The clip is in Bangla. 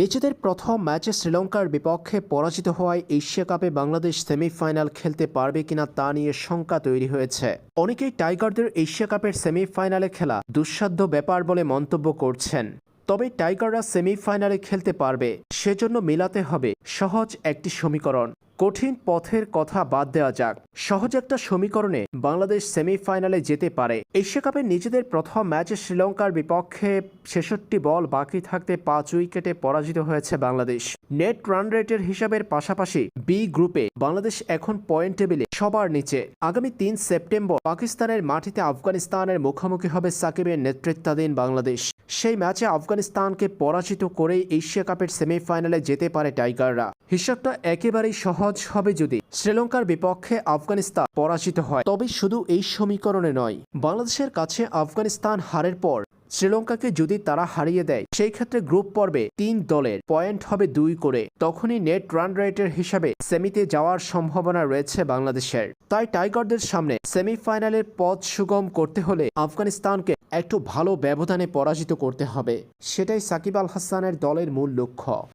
নিজেদের প্রথম ম্যাচে শ্রীলঙ্কার বিপক্ষে পরাজিত হওয়ায় এশিয়া কাপে বাংলাদেশ সেমিফাইনাল খেলতে পারবে কিনা তা নিয়ে শঙ্কা তৈরি হয়েছে। অনেকেই টাইগারদের এশিয়া কাপের সেমিফাইনালে খেলা দুঃসাধ্য ব্যাপার বলে মন্তব্য করছেন। তবে টাইগাররা সেমিফাইনালে খেলতে পারবে, সেজন্য মেলাতে হবে, সহজ একটি সমীকরণ। কঠিন পথের কথা বাদ দেওয়া যাক। সহজ একটা সমীকরণে বাংলাদেশ সেমিফাইনালে যেতে পারে। এশিয়া কাপে নিজেদের প্রথম ম্যাচে শ্রীলঙ্কার বিপক্ষে ছেষট্টি বল বাকি থাকতে পাঁচ উইকেটে পরাজিত হয়েছে বাংলাদেশ। নেট রান রেটের হিসাবের পাশাপাশি বি গ্রুপে বাংলাদেশ এখন পয়েন্ট টেবিলে সবার নিচে। আগামী তিন সেপ্টেম্বর পাকিস্তানের মাটিতে আফগানিস্তানের মুখোমুখি হবে সাকিবের নেতৃত্বাধীন বাংলাদেশ। সেই ম্যাচে আফগানিস্তানকে পরাজিত করে এশিয়া কাপের সেমিফাইনালে যেতে পারে টাইগাররা। হিসাবটা একেবারেই সহজ হবে যদি শ্রীলঙ্কার বিপক্ষে আফগানিস্তান পরাজিত হয়। তবে শুধু এই সমীকরণে নয়, বাংলাদেশের কাছে আফগানিস্তান হারের পর শ্রীলঙ্কাকে যদি তারা হারিয়ে দেয়, সেই ক্ষেত্রে গ্রুপ পর্বে তিন দলের পয়েন্ট হবে দুই করে। তখনই নেট রান রেটের হিসাবে সেমিতে যাওয়ার সম্ভাবনা রয়েছে বাংলাদেশের। তাই টাইগারদের সামনে সেমিফাইনালের পথ সুগম করতে হলে আফগানিস্তানকে একটু ভালো ব্যবধানে পরাজিত করতে হবে। সেটাই সাকিব আল হাসানের দলের মূল লক্ষ্য।